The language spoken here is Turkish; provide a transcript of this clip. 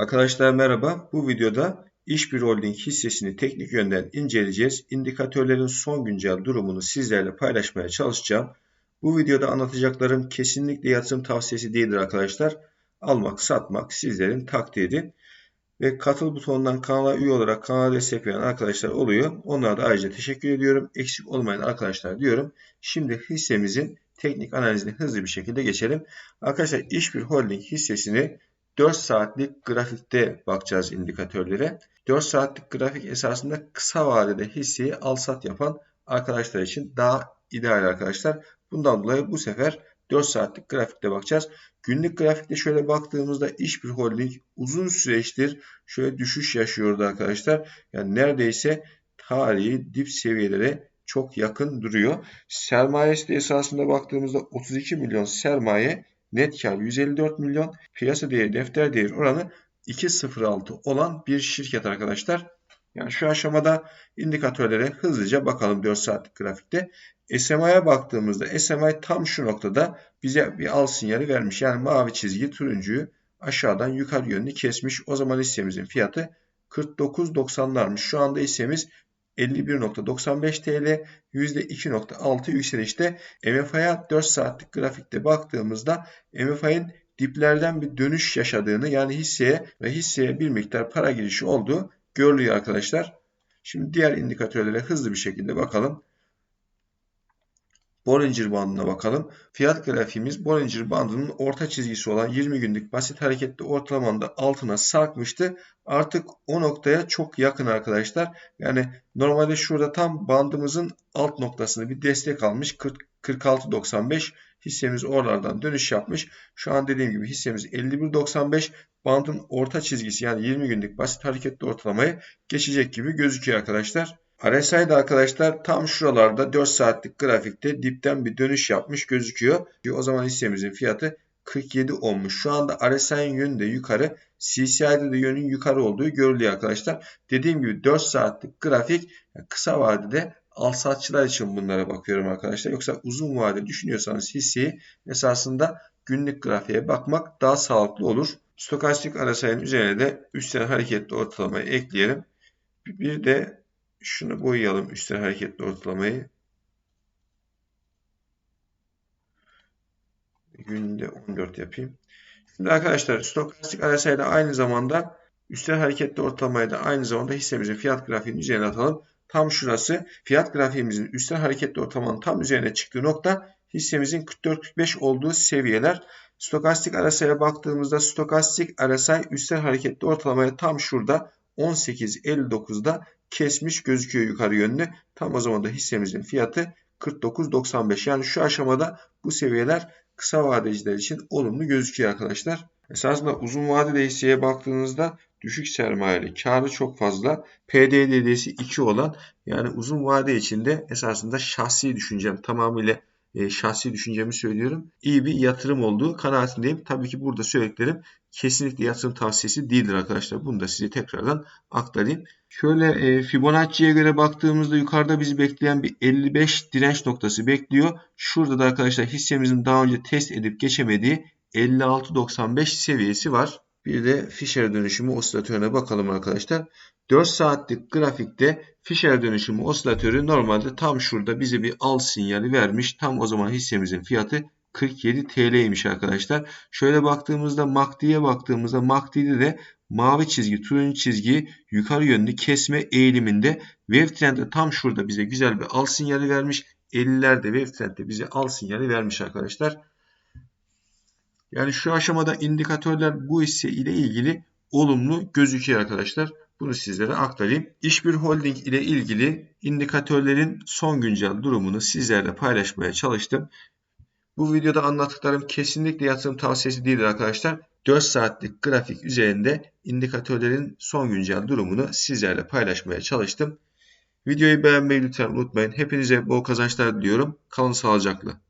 Arkadaşlar merhaba. Bu videoda İşbir Holding hissesini teknik yönden inceleyeceğiz. İndikatörlerin son güncel durumunu sizlerle paylaşmaya çalışacağım. Bu videoda anlatacaklarım kesinlikle yatırım tavsiyesi değildir arkadaşlar. Almak, satmak sizlerin takdiri. Ve katıl butonundan kanala üye olarak kanala destek veren arkadaşlar oluyor. Onlara da ayrıca teşekkür ediyorum. Eksik olmayan arkadaşlar diyorum. Şimdi hissemizin teknik analizini hızlı bir şekilde geçelim. Arkadaşlar İşbir Holding hissesini 4 saatlik grafikte bakacağız indikatörlere. 4 saatlik grafik esasında kısa vadede hisseyi al sat yapan arkadaşlar için daha ideal arkadaşlar. Bundan dolayı bu sefer 4 saatlik grafikte bakacağız. Günlük grafikte şöyle baktığımızda iş bir holding uzun süreçtir şöyle düşüş yaşıyordu arkadaşlar. Yani neredeyse tarihi dip seviyelere çok yakın duruyor. Sermayesi de esasında baktığımızda 32 milyon sermaye net kar 154 milyon, piyasa değeri, defter değeri oranı 2.06 olan bir şirket arkadaşlar. Yani şu aşamada indikatörlere hızlıca bakalım 4 saatlik grafikte. SMI'ye baktığımızda SMI tam şu noktada bize bir al sinyali vermiş. Yani mavi çizgi turuncuyu aşağıdan yukarı yönlü kesmiş. O zaman hissemizin fiyatı 49.90'larmış. Şu anda hissemiz 51.95 TL %2.6 yükselişte MFI'ye 4 saatlik grafikte baktığımızda MFI'nin diplerden bir dönüş yaşadığını yani hisseye ve hisseye bir miktar para girişi olduğu görülüyor arkadaşlar. Şimdi diğer indikatörlere hızlı bir şekilde bakalım. Bollinger bandına bakalım. Fiyat grafiğimiz Bollinger bandının orta çizgisi olan 20 günlük basit hareketli ortalamanın da altına sarkmıştı. Artık o noktaya çok yakın arkadaşlar. Yani normalde şurada tam bandımızın alt noktasını bir destek almış. 46.95 hissemiz oralardan dönüş yapmış. Şu an dediğim gibi hissemiz 51.95 bandın orta çizgisi yani 20 günlük basit hareketli ortalamayı geçecek gibi gözüküyor arkadaşlar. RSI'de arkadaşlar tam şuralarda 4 saatlik grafikte dipten bir dönüş yapmış gözüküyor. O zaman hissemizin fiyatı 47 olmuş. Şu anda RSI'nin yönü de yukarı. CCI'de de yönün yukarı olduğu görülüyor arkadaşlar. Dediğim gibi 4 saatlik grafik kısa vadede al satçılar için bunlara bakıyorum arkadaşlar. Yoksa uzun vade düşünüyorsanız hisseyi esasında günlük grafiğe bakmak daha sağlıklı olur. Stokastik RSI'nin üzerine de üstel hareketli ortalamayı ekleyelim. Bir de şunu boyayalım üstel hareketli ortalamayı. Günde 14 yapayım. Şimdi arkadaşlar stokastik RSI ile aynı zamanda üstel hareketli ortalamayı da aynı zamanda hissemizin fiyat grafiğinin üzerine atalım. Tam şurası fiyat grafiğimizin üstel hareketli ortalamanın tam üzerine çıktığı nokta hissemizin 44-45 olduğu seviyeler. Stokastik RSI'ye baktığımızda stokastik RSI üstel hareketli ortalamaya tam şurada 18.59'da kesmiş gözüküyor yukarı yönlü. Tam o zaman da hissemizin fiyatı 49.95. Yani şu aşamada bu seviyeler kısa vadeciler için olumlu gözüküyor arkadaşlar. Esasında uzun vadede hisseye baktığınızda düşük sermayeli, karı çok fazla, PDD'si 2 olan yani uzun vade içinde esasında şahsi düşüncem tamamıyla e, şahsi düşüncemi söylüyorum. İyi bir yatırım olduğu kanaatindeyim. Tabii ki burada söylediklerim kesinlikle yatırım tavsiyesi değildir arkadaşlar. Bunu da size tekrardan aktarayım. Şöyle e, Fibonacci'ye göre baktığımızda yukarıda bizi bekleyen bir 55 direnç noktası bekliyor. Şurada da arkadaşlar hissemizin daha önce test edip geçemediği 56.95 seviyesi var. Bir de Fisher dönüşümü osilatörüne bakalım arkadaşlar. 4 saatlik grafikte Fisher dönüşümü osilatörü normalde tam şurada bize bir al sinyali vermiş. Tam o zaman hissemizin fiyatı 47 TL'ymiş arkadaşlar. Şöyle baktığımızda MACD'ye baktığımızda MACD'de de mavi çizgi, turuncu çizgi yukarı yönlü kesme eğiliminde Wave Trend'de tam şurada bize güzel bir al sinyali vermiş. 50'lerde Wave Trend'de bize al sinyali vermiş arkadaşlar. Yani şu aşamada indikatörler bu hisse ile ilgili olumlu gözüküyor arkadaşlar. Bunu sizlere aktarayım. İşbir Holding ile ilgili indikatörlerin son güncel durumunu sizlerle paylaşmaya çalıştım. Bu videoda anlattıklarım kesinlikle yatırım tavsiyesi değildir arkadaşlar. 4 saatlik grafik üzerinde indikatörlerin son güncel durumunu sizlerle paylaşmaya çalıştım. Videoyu beğenmeyi lütfen unutmayın. Hepinize bol kazançlar diliyorum. Kalın sağlıcakla.